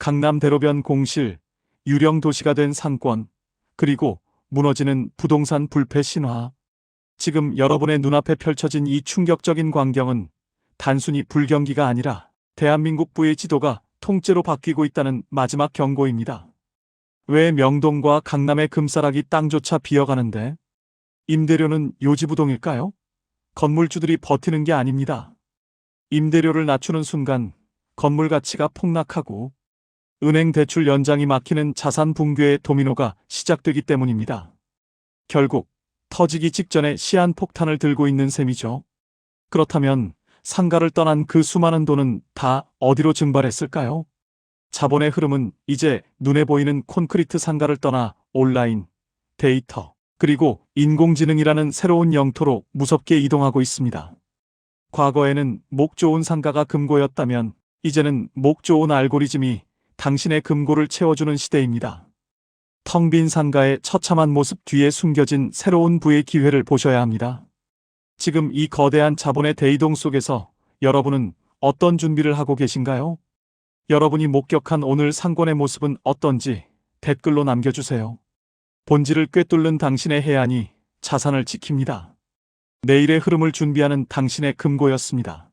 강남 대로변 공실, 유령 도시가 된 상권, 그리고 무너지는 부동산 불패 신화. 지금 여러분의 눈앞에 펼쳐진 이 충격적인 광경은 단순히 불경기가 아니라 대한민국 부의 지도가 통째로 바뀌고 있다는 마지막 경고입니다. 왜 명동과 강남의 금싸라기 땅조차 비어가는데 임대료는 요지부동일까요? 건물주들이 버티는 게 아닙니다. 임대료를 낮추는 순간 건물 가치가 폭락하고 은행 대출 연장이 막히는 자산 붕괴의 도미노가 시작되기 때문입니다. 결국 터지기 직전에 시한폭탄을 들고 있는 셈이죠. 그렇다면 상가를 떠난 그 수많은 돈은 다 어디로 증발했을까요? 자본의 흐름은 이제 눈에 보이는 콘크리트 상가를 떠나 온라인, 데이터, 그리고 인공지능이라는 새로운 영토로 무섭게 이동하고 있습니다. 과거에는 목 좋은 상가가 금고였다면 이제는 목 좋은 알고리즘이 당신의 금고를 채워주는 시대입니다. 텅 빈 상가의 처참한 모습 뒤에 숨겨진 새로운 부의 기회를 보셔야 합니다. 지금 이 거대한 자본의 대이동 속에서 여러분은 어떤 준비를 하고 계신가요? 여러분이 목격한 오늘 상권의 모습은 어떤지 댓글로 남겨주세요. 본질을 꿰뚫는 당신의 해안이 자산을 지킵니다. 내일의 흐름을 준비하는 당신의 금고였습니다.